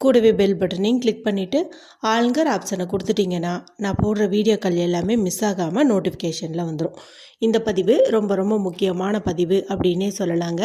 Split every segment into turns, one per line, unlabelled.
கூடவே பெல் பட்டனையும் கிளிக் பண்ணிவிட்டு ஆளுங்கர் ஆப்ஷனை கொடுத்துட்டிங்கன்னா நான் போடுற வீடியோக்கள் எல்லாமே மிஸ் ஆகாமல் நோட்டிஃபிகேஷனில் வந்துடும் இந்த பதிவு ரொம்ப ரொம்ப முக்கியமான பதிவு அப்படின்னே சொல்லலாங்க.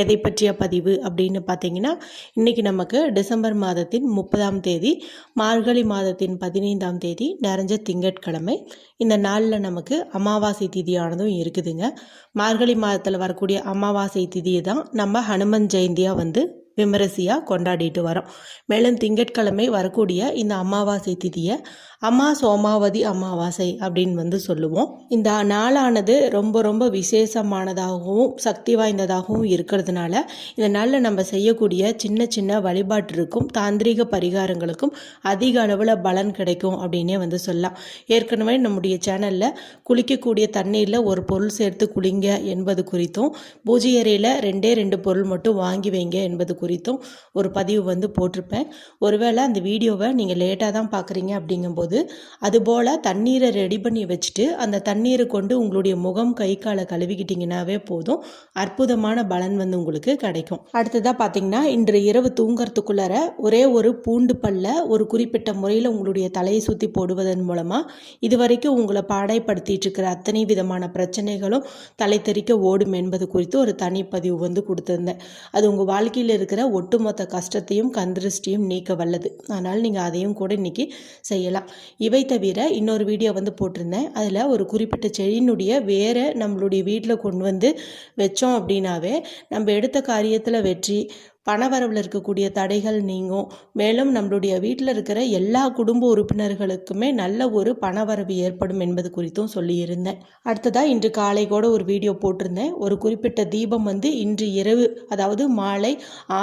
எதை பற்றிய பதிவு அப்படின்னு பார்த்தீங்கன்னா இன்றைக்கி நமக்கு டிசம்பர் மாதத்தின் முப்பதாம் தேதி மார்கழி மாதத்தின் பதினைந்தாம் தேதி நிறைஞ்ச திங்கட்கிழமை. இந்த நாளில் நமக்கு அமாவாசை திதியானதும் இருக்குதுங்க. மார்கழி மாதத்தில் வரக்கூடிய அமாவாசை திதியை தான் நம்ம ஹனுமன் ஜெயந்தியாக வந்து விமரிசையாக கொண்டாடிட்டு வரோம். மேலும் திங்கட்கிழமை வரக்கூடிய இந்த அமாவாசை திதியை அம்மா சோமாவதி அமாவாசை அப்படின்னு வந்து சொல்லுவோம். இந்த நாளானது ரொம்ப ரொம்ப விசேஷமானதாகவும் சக்தி வாய்ந்ததாகவும் இருக்கிறதுனால இந்த நாளில் நம்ம செய்யக்கூடிய சின்ன சின்ன வழிபாட்டிற்கும் தாந்திரிக பரிகாரங்களுக்கும் அதிக அளவில் பலன் கிடைக்கும் அப்படின்னே வந்து சொல்லலாம். ஏற்கனவே நம்முடைய சேனலில் குளிக்கக்கூடிய தண்ணீரில் ஒரு பொருள் சேர்த்து குளிங்க என்பது குறித்தும் பூஜை அறையில் ரெண்டே ரெண்டு பொருள் மட்டும் வாங்கி வைங்க என்பது குறித்தும் குறித்தும் ஒரு பதிவு வந்து போட்டிருப்பேன். ஒருவேளை அந்த வீடியோவை நீங்கள் லேட்டாக தான் பார்க்குறீங்க அப்படிங்கும்போது அதுபோல் தண்ணீரை ரெடி பண்ணி வச்சுட்டு அந்த தண்ணீரை கொண்டு உங்களுடைய முகம் கை காலை கழுவிக்கிட்டிங்கனாவே போதும். அற்புதமான பலன் வந்து உங்களுக்கு கிடைக்கும். அடுத்ததாக பார்த்தீங்கன்னா இன்று இரவு தூங்குறதுக்குள்ளார ஒரே ஒரு பூண்டு பல்ல ஒரு குறிப்பிட்ட முறையில் உங்களுடைய தலையை சுற்றி போடுவதன் மூலமாக இதுவரைக்கும் உங்களை பாடைப்படுத்திட்டு இருக்கிற அத்தனை விதமான பிரச்சனைகளும் தலை தெறிக்க ஓடும் என்பது குறித்து ஒரு தனிப்பதிவு வந்து கொடுத்துருந்தேன். அது உங்கள் வாழ்க்கையில் இருக்கிற ஒட்டுமொத்த கஷ்டத்தையும் கந்திருஷ்டியும் நீக்க வல்லது. அதனால் நீங்கள் அதையும் கூட இன்னைக்கு செய்யலாம். இவை தவிர இன்னொரு வீடியோ வந்து போட்டிருந்தேன். அதில் ஒரு குறிப்பிட்ட செடியினுடைய வேரை நம்மளுடைய வீட்டில் கொண்டு வந்து வச்சோம் அப்படின்னாவே நம்ம எடுத்த காரியத்தில் வெற்றி பணவரவில் இருக்கக்கூடிய தடைகள் நீங்கும். மேலும் நம்மளுடைய வீட்டில் இருக்கிற எல்லா குடும்ப உறுப்பினர்களுக்குமே நல்ல ஒரு பணவரவு ஏற்படும் என்பது குறித்தும் சொல்லியிருந்தேன். அடுத்ததாக இன்று காலை கூட ஒரு வீடியோ போட்டிருந்தேன். ஒரு குறிப்பிட்ட தீபம் வந்து இன்று இரவு அதாவது மாலை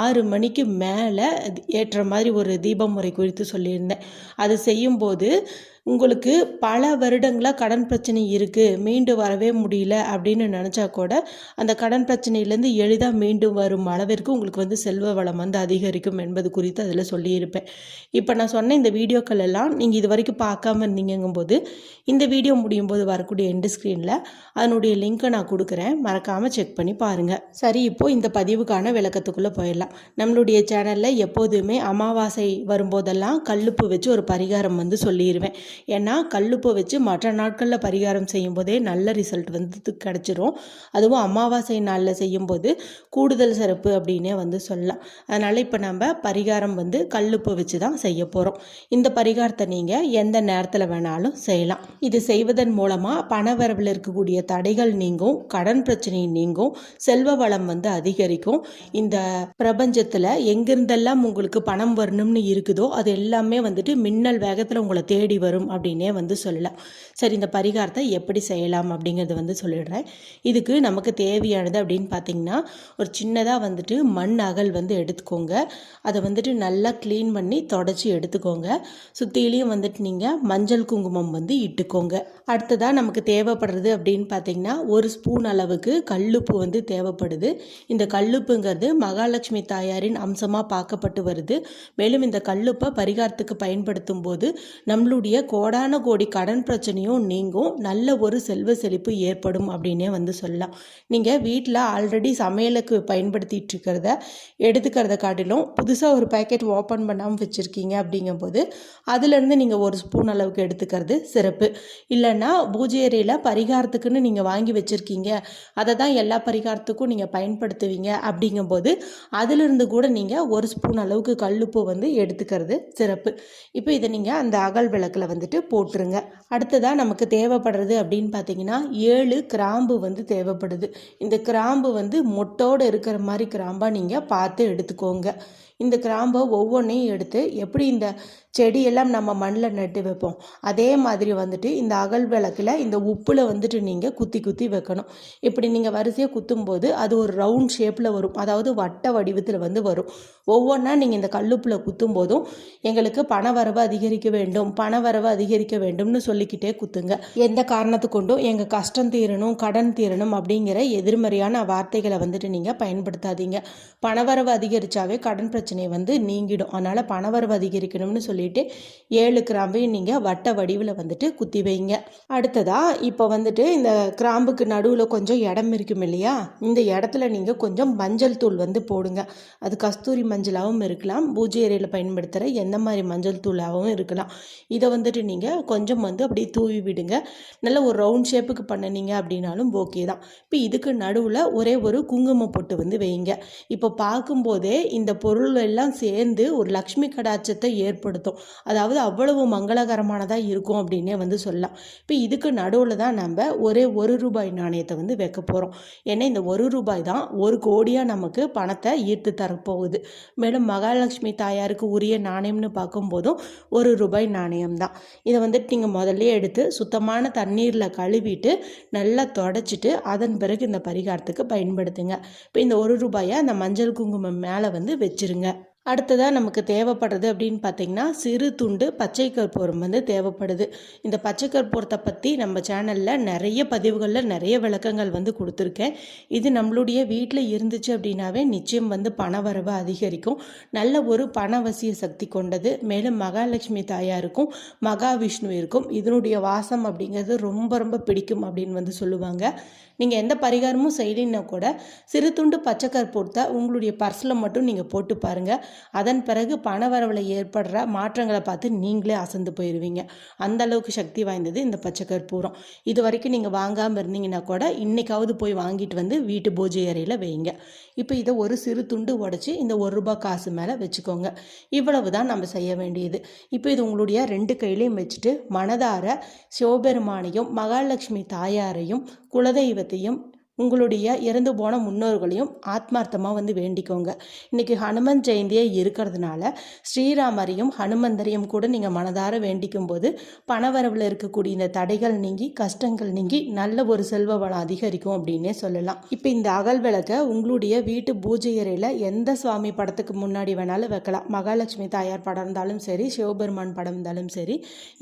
ஆறு மணிக்கு மேலே ஏற்ற மாதிரி ஒரு தீபம் முறை குறித்து சொல்லியிருந்தேன். அது செய்யும்போது உங்களுக்கு பல வருடங்களாக கடன் பிரச்சனை இருக்குது மீண்டு வரவே முடியல அப்படின்னு நினச்சா கூட அந்த கடன் பிரச்சனையிலேருந்து எளிதாக மீண்டும் வரும் அளவிற்கு உங்களுக்கு வந்து செல்வ வளம் வந்து அதிகரிக்கும் என்பது குறித்து அதில் சொல்லியிருப்பேன். இப்போ நான் சொன்ன இந்த வீடியோக்கள் எல்லாம் நீங்கள் இது வரைக்கும் பார்க்காம இருந்தீங்கும்போது இந்த வீடியோ முடியும் போது வரக்கூடிய எண்டு ஸ்க்ரீனில் அதனுடைய லிங்க்கை நான் கொடுக்குறேன். மறக்காமல் செக் பண்ணி பாருங்கள் சரி இப்போது இந்த பதிவுக்கான விளக்கத்துக்குள்ளே போயிடலாம். நம்மளுடைய சேனலில் எப்போதுமே அமாவாசை வரும்போதெல்லாம் கல்லுப்பு வச்சு ஒரு பரிகாரம் வந்து சொல்லிடுவேன் ஏன்னா கல்லுப்பை வச்சு மற்ற நாட்களில் பரிகாரம் செய்யும்போதே நல்ல ரிசல்ட் வந்து கிடச்சிரும். அதுவும் அமாவாசை நாளில் செய்யும்போது கூடுதல் சிறப்பு அப்படின்னே வந்து சொல்லலாம். அதனால் இப்போ நம்ம பரிகாரம் வந்து கல்லுப்பு வச்சு தான் செய்ய போகிறோம் இந்த பரிகாரத்தை நீங்கள் எந்த நேரத்தில் வேணாலும் செய்யலாம். இது செய்வதன் மூலமாக பணவரவில் இருக்கக்கூடிய தடைகள் நீங்கும் கடன் பிரச்சனை நீங்கும் செல்வ வளம் வந்து அதிகரிக்கும். இந்த பிரபஞ்சத்தில் எங்கிருந்தெல்லாம் உங்களுக்கு பணம் வரணும்னு இருக்குதோ அது எல்லாமே வந்துட்டு மின்னல் வேகத்தில் உங்களை தேடி வரும். அப்படின்னே வந்து சொல்லலாம். சரி இந்த பரிகாரத்தை எப்படி செய்யலாம் அப்படிங்கிறது வந்து சொல்லிடுறேன். இதுக்கு நமக்கு தேவையானது அப்படின்னு பார்த்தீங்கன்னா ஒரு சின்னதாக வந்துட்டு மண் அகல் வந்து எடுத்துக்கோங்க. அதை வந்துட்டு நல்லா க்ளீன் பண்ணி தொடச்சி எடுத்துக்கோங்க. சுற்றிலையும் வந்துட்டு நீங்கள் மஞ்சள் குங்குமம் வந்து இட்டுக்கோங்க. அடுத்ததாக நமக்கு தேவைப்படுறது அப்படின்னு பார்த்தீங்கன்னா ஒரு ஸ்பூன் அளவுக்கு கல்லுப்பு வந்து தேவைப்படுது. இந்த கல்லுப்புங்கிறது மகாலட்சுமி தாயாரின் அம்சமாக பார்க்கப்பட்டு வருது. மேலும் இந்த கல்லுப்பை பரிகாரத்துக்கு பயன்படுத்தும் போது நம்மளுடைய கோடான கோடி கடன் பிரச்சனையும் நீங்கும். நல்ல ஒரு செல்வ செழிப்பு ஏற்படும் அப்படின்னே வந்து சொல்லலாம். நீங்கள் வீட்டில் ஆல்ரெடி சமையலுக்கு பயன்படுத்திட்டு இருக்கிறத எடுத்துக்கிறத காட்டிலும் புதுசாக ஒரு பேக்கெட் ஓப்பன் பண்ணாமல் வச்சுருக்கீங்க அப்படிங்கும்போது அதுலேருந்து நீங்கள் ஒரு ஸ்பூன் அளவுக்கு எடுத்துக்கிறது சிறப்பு. இல்லைன்னா பூஜை அறையில் பரிகாரத்துக்குன்னு நீங்கள் வாங்கி வச்சுருக்கீங்க. அதை தான் எல்லா பரிகாரத்துக்கும் நீங்கள் பயன்படுத்துவீங்க அப்படிங்கும்போது அதிலிருந்து கூட நீங்கள் ஒரு ஸ்பூன் அளவுக்கு கல்லுப்பு வந்து எடுத்துக்கிறது சிறப்பு. இப்போ இதை நீங்கள் அந்த அகல் விளக்கில் வந்து வந்துட்டு போட்டுருங்க. அடுத்ததாக நமக்கு தேவைப்படுறது அப்படின்னு பார்த்தீங்கன்னா ஏழு கிராம்பு வந்து தேவைப்படுது. இந்த கிராம்பு வந்து மொட்டோடு இருக்கிற மாதிரி கிராம்பாக நீங்கள் பார்த்து எடுத்துக்கோங்க. இந்த கிராம்பை ஒவ்வொன்றையும் எடுத்து எப்படி இந்த செடியெல்லாம் நம்ம மண்ணில் நட்டு வைப்போம்? அதே மாதிரி வந்துட்டு இந்த அகல் விளக்கில் இந்த உப்பில் வந்துட்டு நீங்கள் குத்தி குத்தி வைக்கணும். இப்படி நீங்கள் வரிசையாக குத்தும்போது அது ஒரு ரவுண்ட் ஷேப்பில் வரும். அதாவது வட்ட வடிவத்தில் வந்து வரும். ஒவ்வொன்றா நீங்கள் இந்த கல்லுப்பில் குத்தும் போதும் எங்களுக்கு பண வரவு அதிகரிக்க வேண்டும் பண வரவு அதிகரிக்க வேண்டும்னு சொல்லிக்கிட்டே குத்துங்க. எந்த காரணத்து கொண்டும் எங்கள் கஷ்டம் தீரணும் கடன் தீரணும் அப்படிங்கிற எதிர்மறையான வார்த்தைகளை வந்துட்டு நீங்கள் பயன்படுத்தாதீங்க. பணவரவு அதிகரித்தாவே கடன் பிரச்சனை பிரச்சனை வந்து நீங்கிடும். அதனால் பணவரவு அதிகரிக்கணும்னு சொல்லிட்டு ஏழு கிராம்பையும் நீங்கள் வட்ட வடிவில் வந்துட்டு குத்தி வைங்க. அடுத்ததாக இப்போ வந்துட்டு இந்த கிராம்புக்கு நடுவில் கொஞ்சம் இடம் இருக்கும் இல்லையா? இந்த இடத்துல நீங்கள் கொஞ்சம் மஞ்சள் தூள் வந்து போடுங்க. அது கஸ்தூரி மஞ்சளாகவும் இருக்கலாம். பூஜை அறையில் பயன்படுத்துகிற எந்த மாதிரி மஞ்சள் தூளாகவும் இருக்கலாம். இதை வந்துட்டு நீங்கள் கொஞ்சம் வந்து அப்படியே தூவி விடுங்க. நல்ல ஒரு ரவுண்ட் ஷேப்புக்கு பண்ணினீங்க அப்படின்னாலும் ஓகே தான். இப்போ இதுக்கு நடுவில் ஒரே ஒரு குங்குமம் பொட்டு வந்து வைங்க. இப்போ பார்க்கும்போதே இந்த பொருள் எல்லாம் சேர்ந்து ஒரு லக்ஷ்மி கடாட்சத்தை ஏற்படுத்தும். அதாவது அவ்வளவு மங்களகரமானதாக இருக்கும் அப்படின்னே வந்து சொல்லலாம். இப்போ இதுக்கு நடுவில் தான் நம்ம ஒரே ஒரு ரூபாய் நாணயத்தை வந்து வைக்க போகிறோம் ஏன்னா இந்த ஒரு ரூபாய் தான் ஒரு கோடியாக நமக்கு பணத்தை ஈர்த்து தரப்போகுது. மேலும் மகாலட்சுமி தாயாருக்கு உரிய நாணயம்னு பார்க்கும்போதும் ஒரு ரூபாய் நாணயம் தான். இதை வந்துட்டு நீங்கள் முதல்ல எடுத்து சுத்தமான தண்ணீரில் கழுவிட்டு நல்லா தொடச்சிட்டு அதன் பிறகு இந்த பரிகாரத்துக்கு பயன்படுத்துங்க. இப்போ இந்த ஒரு ரூபாயை அந்த மஞ்சள் குங்குமம் மேலே வந்து வச்சுருங்க. அடுத்ததாக நமக்கு தேவைப்படுறது அப்படின்னு பார்த்தீங்கன்னா சிறு துண்டு பச்சை கற்பூரம் வந்து தேவைப்படுது. இந்த பச்சை கற்பூரத்தை பற்றி நம்ம சேனலில் நிறைய பதிவுகளில் நிறைய விளக்கங்கள் வந்து கொடுத்துருக்கேன். இது நம்மளுடைய வீட்டில் இருந்துச்சு அப்படின்னாவே நிச்சயம் வந்து பண வரவு அதிகரிக்கும். நல்ல ஒரு பணவசிய சக்தி கொண்டது. மேலும் மகாலட்சுமி தாயாருக்கும் மகாவிஷ்ணு இருக்கும். இதனுடைய வாசம் அப்படிங்கிறது ரொம்ப ரொம்ப பிடிக்கும் அப்படின்னு வந்து சொல்லுவாங்க. நீங்கள் எந்த பரிகாரமும் செய்யலைன்னா கூட சிறு துண்டு பச்சை கற்பூரத்தை உங்களுடைய பர்ஸில் மட்டும் நீங்கள் போட்டு பாருங்கள் அதன் பிறகு பணவரவில் ஏற்படுற மாற்றங்களை பார்த்து நீங்களே அசந்து போயிடுவீங்க அந்த அளவுக்கு சக்தி வாய்ந்தது இந்த பச்சை கற்பூரம் இது வரைக்கும் நீங்கள் வாங்காமல் இருந்தீங்கன்னா கூட இன்னைக்காவது போய் வாங்கிட்டு வந்து வீட்டு பூஜை அறையில் வைங்க. இப்போ இதை ஒரு சிறு துண்டு உடச்சி இந்த ஒரு ரூபாய் காசு மேலே வச்சுக்கோங்க. இவ்வளவு தான் நம்ம செய்ய வேண்டியது. இப்போ இது உங்களுடைய ரெண்டு கையிலையும் வச்சுட்டு மனதார சிவபெருமானையும் மகாலட்சுமி தாயாரையும் குலதெய்வத்தையும் உங்களுடைய இறந்து போன முன்னோர்களையும் ஆத்மார்த்தமாக வந்து வேண்டிக்கோங்க. இன்றைக்கி ஹனுமன் ஜெயந்தியே இருக்கிறதுனால ஸ்ரீராமரையும் ஹனுமந்தரையும் கூட நீங்கள் மனதார வேண்டிக்கும் போது பணவரவில் இருக்கக்கூடிய இந்த தடைகள் நீங்கி கஷ்டங்கள் நீங்கி நல்ல ஒரு செல்வ வளம் அதிகரிக்கும் அப்படின்னே சொல்லலாம். இப்போ இந்த அகல் விளக்கை உங்களுடைய வீட்டு பூஜை அறையில் எந்த சுவாமி படத்துக்கு முன்னாடி வேணாலும் வைக்கலாம். மகாலட்சுமி தாயார் படம் இருந்தாலும் சரி சிவபெருமான் படம் இருந்தாலும் சரி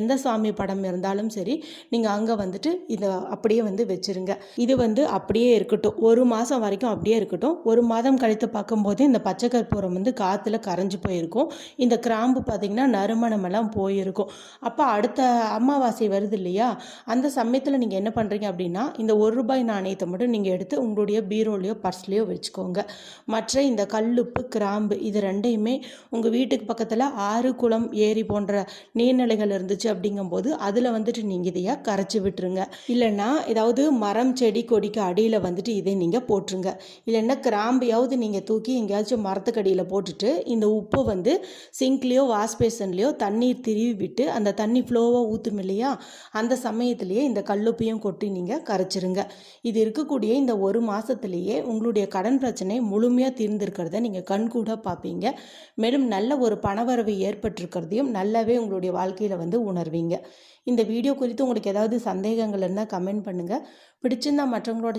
எந்த சுவாமி படம் இருந்தாலும் சரி நீங்கள் அங்கே வந்துட்டு இதை அப்படியே வந்து வச்சுருங்க. இது வந்து அப்படி அப்படியே இருக்கட்டும். ஒரு மாதம் வரைக்கும் அப்படியே இருக்கட்டும். ஒரு மாதம் கழித்து பார்க்கும்போது இந்த பச்சை கற்பூரம் வந்து காற்றுல கரைஞ்சி போயிருக்கும். இந்த கிராம்பு பார்த்திங்கன்னா நறுமணமெல்லாம் போயிருக்கும். அப்போ அடுத்த அமாவாசை வருது இல்லையா? அந்த சமயத்தில் நீங்கள் என்ன பண்ணுறீங்க அப்படின்னா இந்த ஒரு ரூபாய் நாணயத்தை மட்டும் நீங்கள் எடுத்து உங்களுடைய பீரோலையோ பர்ஸ்லேயோ வச்சுக்கோங்க. மற்ற இந்த கல்லுப்பு கிராம்பு இது ரெண்டையுமே உங்கள் வீட்டுக்கு பக்கத்தில் ஆறு குளம் ஏரி போன்ற நீர்நிலைகள் இருந்துச்சு அப்படிங்கும்போது அதில் வந்துட்டு நீங்கள் இதையாக கரைச்சி விட்டுருங்க. இல்லைன்னா ஏதாவது மரம் செடி கொடிக்கு அடி அடியில் வந்துட்டு இதை நீங்கள் போட்டுருங்க. இல்லைன்னா கிராம்பையாவது நீங்கள் தூக்கி எங்கேயாச்சும் மரத்துக்கடியில் போட்டுட்டு இந்த உப்பை வந்து சிங்க்லேயோ வாஷ் பேசன்லேயோ தண்ணீர் திருவி விட்டு அந்த தண்ணி ஃப்ளோவாக ஊற்றும் இல்லையா? அந்த சமயத்துலேயே இந்த கல்லுப்பையும் கொட்டி நீங்கள் கரைச்சிருங்க. இது இருக்கக்கூடிய இந்த ஒரு மாதத்துலேயே உங்களுடைய கடன் பிரச்சனை முழுமையாக தீர்ந்திருக்கிறத நீங்கள் கண்கூட பார்ப்பீங்க மேலும் நல்ல ஒரு பணவரவு ஏற்பட்டிருக்கிறதையும் நல்லாவே உங்களுடைய வாழ்க்கையில் வந்து உணர்வீங்க. இந்த வீடியோ குறித்து உங்களுக்கு ஏதாவது சந்தேகங்கள் இருந்தால் கமெண்ட் பண்ணுங்கள் பிடிச்சிருந்தால் மற்றவங்களோட